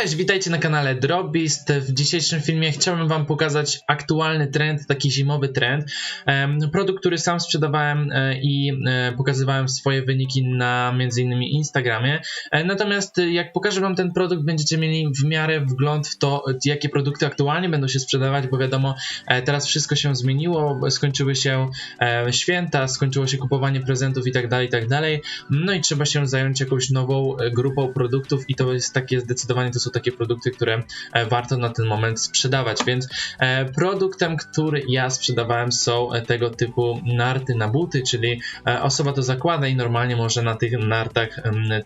Cześć, witajcie na kanale Dropbeast. W dzisiejszym filmie chciałbym Wam pokazać aktualny trend, taki zimowy trend. Produkt, który sam sprzedawałem e, i e, pokazywałem swoje wyniki na m.in. Instagramie. E, Natomiast jak pokażę Wam ten produkt, będziecie mieli w miarę wgląd w to, jakie produkty aktualnie będą się sprzedawać, bo wiadomo, teraz wszystko się zmieniło, skończyły się święta, skończyło się kupowanie prezentów i tak dalej, i tak. No i trzeba się zająć jakąś nową grupą produktów i to jest takie zdecydowanie, to są takie produkty, które e, warto na ten moment sprzedawać, więc e, produktem, który ja sprzedawałem są e, tego typu narty na buty, czyli osoba to zakłada i normalnie może na tych nartach,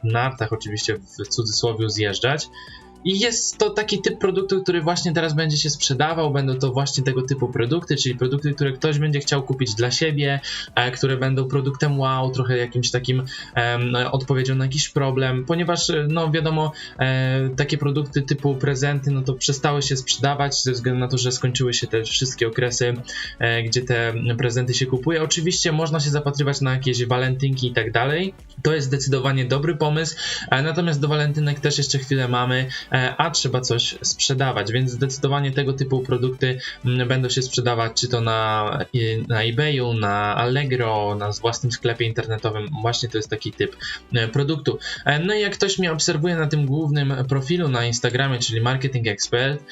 nartach oczywiście w cudzysłowie zjeżdżać. I jest to taki typ produktu, który właśnie teraz będzie się sprzedawał. Będą to właśnie tego typu produkty, czyli produkty, które ktoś będzie chciał kupić dla siebie, e, które będą produktem wow, trochę jakimś takim em, odpowiedzią na jakiś problem, ponieważ e, no wiadomo, e, takie produkty typu prezenty, no to przestały się sprzedawać ze względu na to, że skończyły się te wszystkie okresy, gdzie te prezenty się kupuje. Oczywiście można się zapatrywać na jakieś walentynki i tak dalej. To jest zdecydowanie dobry pomysł, natomiast do walentynek też jeszcze chwilę mamy, a trzeba coś sprzedawać, więc zdecydowanie tego typu produkty mm, będą się sprzedawać, czy to na, na eBayu, na Allegro, na własnym sklepie internetowym. Właśnie to jest taki typ e, produktu. E, No i jak ktoś mnie obserwuje na tym głównym profilu na Instagramie, czyli Marketing Expert,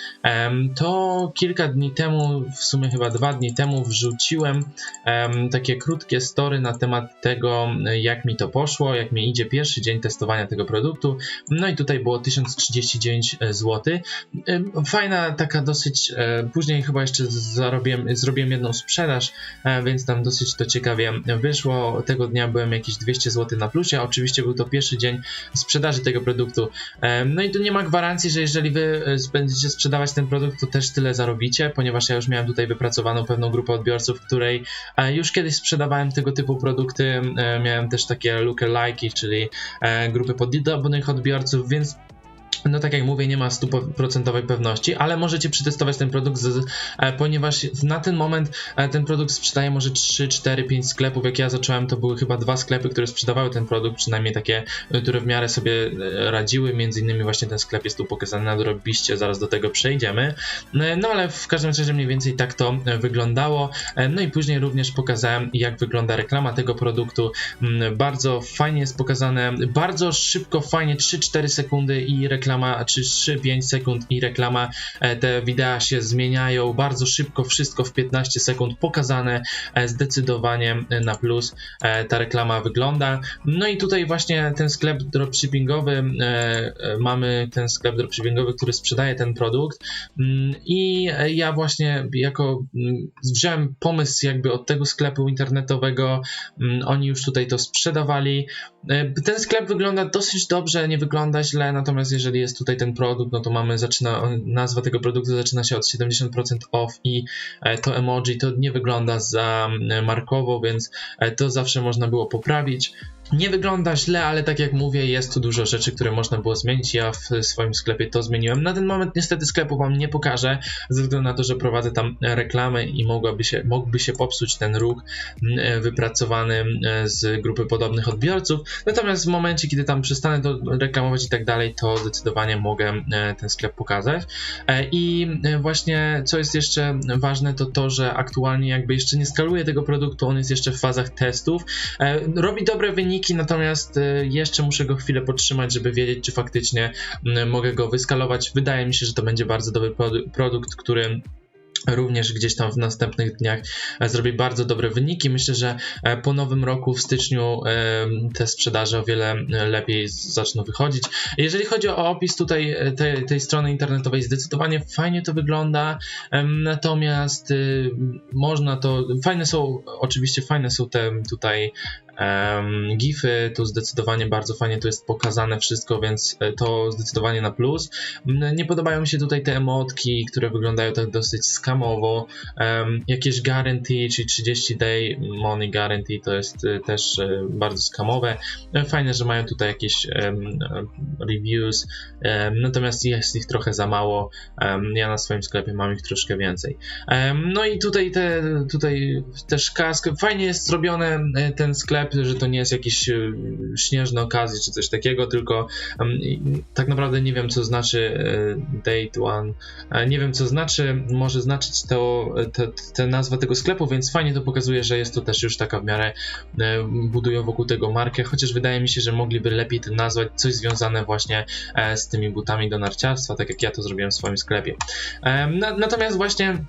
to kilka dni temu, w sumie chyba dwa dni temu, wrzuciłem em, takie krótkie story na temat tego, e, jak mi to poszło, jak mi idzie pierwszy dzień testowania tego produktu. No i tutaj było 1039 zł. Fajna taka dosyć, e, później chyba jeszcze zarobiłem, zrobiłem jedną sprzedaż, e, więc tam dosyć to ciekawie wyszło. Tego dnia byłem jakieś 200 zł na plusie, oczywiście był to pierwszy dzień sprzedaży tego produktu. E, No i tu nie ma gwarancji, że jeżeli wy e, będziecie sprzedawać ten produkt, to też tyle zarobicie, ponieważ ja już miałem tutaj wypracowaną pewną grupę odbiorców, której e, już kiedyś sprzedawałem tego typu produkty. E, Miałem też takie lookalike'i, czyli e, grupy podobnych odbiorców, więc no tak jak mówię, nie ma stuprocentowej pewności, ale możecie przetestować ten produkt, z, e, ponieważ na ten moment e, ten produkt sprzedaje może 3, 4, 5 sklepów. Jak ja zacząłem, to były chyba dwa sklepy, które sprzedawały ten produkt, przynajmniej takie, e, które w miarę sobie radziły. Między innymi właśnie ten sklep jest tu pokazany na Drobiście, zaraz do tego przejdziemy. No ale w każdym razie mniej więcej tak to wyglądało. No i później również pokazałem, jak wygląda reklama tego produktu. Mm, Bardzo fajnie jest pokazane, bardzo szybko, fajnie, 3-4 sekundy i reklama, czy 3-5 sekund i reklama. E, Te wideo się zmieniają bardzo szybko, wszystko w 15 sekund pokazane. E, Zdecydowanie e, na plus ta reklama wygląda. No i tutaj właśnie ten sklep dropshippingowy, mamy ten sklep dropshippingowy, który sprzedaje ten produkt Mm, i ja właśnie jako mm, wziąłem pomysł jakby od tego sklepu internetowego, Mm, oni już tutaj to sprzedawali. Ten sklep wygląda dosyć dobrze, nie wygląda źle, natomiast jeżeli jest tutaj ten produkt, no to mamy, zaczyna, nazwa tego produktu zaczyna się od 70% off i e, to emoji to nie wygląda za mm, markowo, więc e, to zawsze można było poprawić. Nie wygląda źle, ale tak jak mówię, jest tu dużo rzeczy, które można było zmienić. Ja w swoim sklepie to zmieniłem. Na ten moment niestety sklepu Wam nie pokażę, ze względu na to, że prowadzę tam reklamę i mogłaby się, mógłby się popsuć ten ruch mm, wypracowany mm, z grupy podobnych odbiorców. Natomiast w momencie, kiedy tam przestanę to reklamować i tak dalej, to zdecydowanie mogę e, ten sklep pokazać. E, I e, właśnie co jest jeszcze ważne, to to, że aktualnie jakby jeszcze nie skaluję tego produktu, on jest jeszcze w fazach testów. E, Robi dobre wyniki, natomiast e, jeszcze muszę go chwilę podtrzymać, żeby wiedzieć, czy faktycznie mogę go wyskalować. Wydaje mi się, że to będzie bardzo dobry produ- produkt, który również gdzieś tam w następnych dniach e, zrobi bardzo dobre wyniki. Myślę, że e, po nowym roku w styczniu te sprzedaże o wiele lepiej zaczną wychodzić. Jeżeli chodzi o opis tutaj tej, tej strony internetowej, zdecydowanie fajnie to wygląda, natomiast y, można to, fajne są, oczywiście fajne są te tutaj gify, tu zdecydowanie bardzo fajnie tu jest pokazane wszystko, więc e, to zdecydowanie na plus. Nie podobają mi się tutaj te emotki, które wyglądają tak dosyć skamowo. Jakieś guarantee, czyli 30 day money guarantee to jest e, też e, bardzo skamowe. Fajne, że mają tutaj jakieś reviews, natomiast jest ich trochę za mało. Ja na swoim sklepie mam ich troszkę więcej. No i tutaj te, tutaj też kask. Fajnie jest zrobiony e, ten sklep sklep, że to nie jest jakiś e, śnieżny okazji czy coś takiego, tylko tak naprawdę nie wiem, co znaczy e, date one. E, Nie wiem, co znaczy, może znaczyć to, te, nazwa tego sklepu, więc fajnie to pokazuje, że jest to też już taka w miarę budują wokół tego markę, chociaż wydaje mi się, że mogliby lepiej to nazwać coś związane właśnie z tymi butami do narciarstwa, tak jak ja to zrobiłem w swoim sklepie. Natomiast właśnie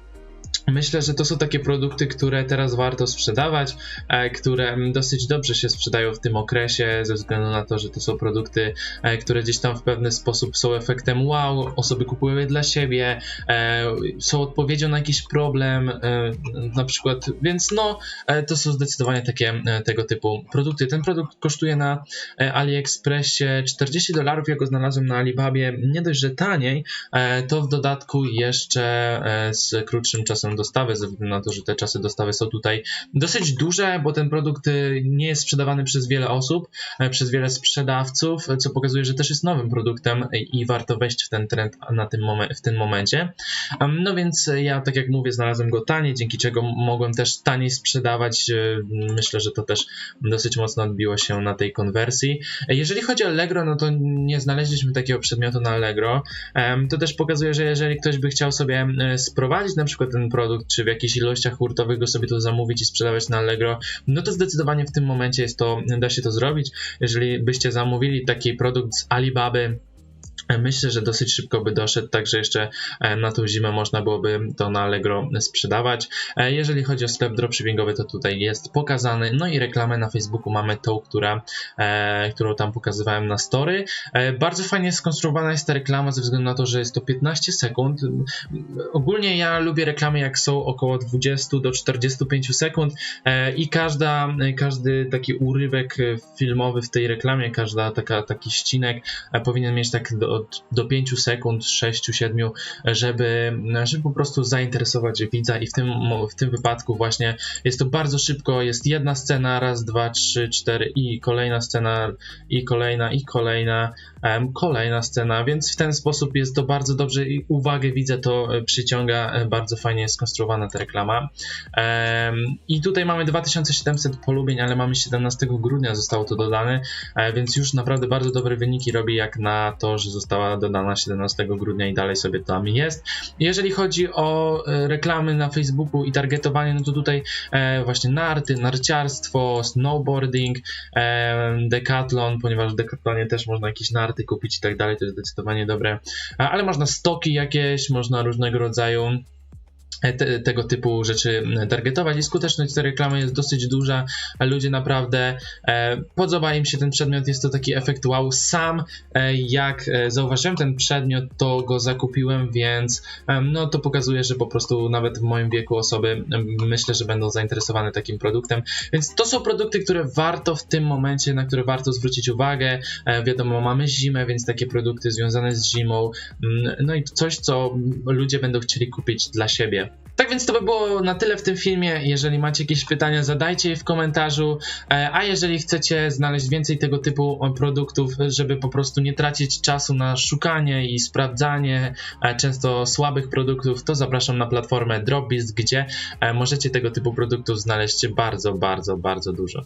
Myślę, że to są takie produkty, które teraz warto sprzedawać, e, które mm, dosyć dobrze się sprzedają w tym okresie, ze względu na to, że to są produkty, e, które gdzieś tam w pewny sposób są efektem wow, osoby kupują je dla siebie, e, są odpowiedzią na jakiś problem, na przykład, więc no, to są zdecydowanie takie tego typu produkty. Ten produkt kosztuje na AliExpressie 40 dolarów, ja go znalazłem na Alibabie nie dość, że taniej, to w dodatku jeszcze z krótszym czasem dostawy, ze względu na to, że te czasy dostawy są tutaj dosyć duże, bo ten produkt e, nie jest sprzedawany przez wiele osób, e, przez wiele sprzedawców, e, co pokazuje, że też jest nowym produktem e, i warto wejść w ten trend na tym momen- w tym momencie. No więc ja, tak jak mówię, znalazłem go taniej, dzięki czego mogłem też taniej sprzedawać. Myślę, że to też dosyć mocno odbiło się na tej konwersji. Jeżeli chodzi o Allegro, no to nie znaleźliśmy takiego przedmiotu na Allegro. To też pokazuje, że jeżeli ktoś by chciał sobie sprowadzić na przykład ten produkt, czy w jakichś ilościach hurtowych go sobie to zamówić i sprzedawać na Allegro, no to zdecydowanie w tym momencie jest to, da się to zrobić. Jeżeli byście zamówili taki produkt z Alibaby, Myślę, że dosyć szybko by doszedł, także jeszcze e, na tą zimę można byłoby to na Allegro sprzedawać. E, Jeżeli chodzi o sklep dropshippingowy, to tutaj jest pokazany. No i reklamę na Facebooku mamy tą, która, e, którą tam pokazywałem na story. E, Bardzo fajnie skonstruowana jest ta reklama ze względu na to, że jest to 15 sekund. Ogólnie ja lubię reklamy, jak są około 20 do 45 sekund e, i każda, każdy taki urywek e, filmowy w tej reklamie, każda taka, taki ścinek e, powinien mieć tak do, do 5 sekund, 6-7, żeby, żeby po prostu zainteresować widza i w tym, w tym wypadku właśnie jest to bardzo szybko, jest jedna scena, raz, dwa, trzy, cztery i kolejna scena i kolejna i kolejna, em, kolejna scena, więc w ten sposób jest to bardzo dobrze i uwagę widza to e, przyciąga, e, bardzo fajnie skonstruowana ta reklama. I tutaj mamy 2700 polubień, ale mamy 17 grudnia zostało to dodane, e, więc już naprawdę bardzo dobre wyniki robi jak na to, że została dodana 17 grudnia i dalej sobie tam jest. Jeżeli chodzi o e, reklamy na Facebooku i targetowanie, no to tutaj e, właśnie narty, narciarstwo, snowboarding, e, decathlon, ponieważ w decathlonie też można jakieś narty kupić i tak dalej, to jest zdecydowanie dobre, ale można stoki jakieś, można różnego rodzaju te, tego typu rzeczy targetować i skuteczność tej reklamy jest dosyć duża. Ludzie naprawdę e, podoba im się ten przedmiot, jest to taki efekt wow. Sam e, jak e, zauważyłem ten przedmiot, to go zakupiłem, więc e, no to pokazuje, że po prostu nawet w moim wieku osoby myślę, że będą zainteresowane takim produktem. Więc to są produkty, które warto w tym momencie, na które warto zwrócić uwagę. E, wiadomo, mamy zimę, więc takie produkty związane z zimą, mm, no i coś, co ludzie będą chcieli kupić dla siebie. Tak więc to by było na tyle w tym filmie. Jeżeli macie jakieś pytania, zadajcie je w komentarzu. E, A jeżeli chcecie znaleźć więcej tego typu produktów, żeby po prostu nie tracić czasu na szukanie i sprawdzanie e, często słabych produktów, to zapraszam na platformę Dropbeast, gdzie e, możecie tego typu produktów znaleźć bardzo, bardzo, bardzo dużo.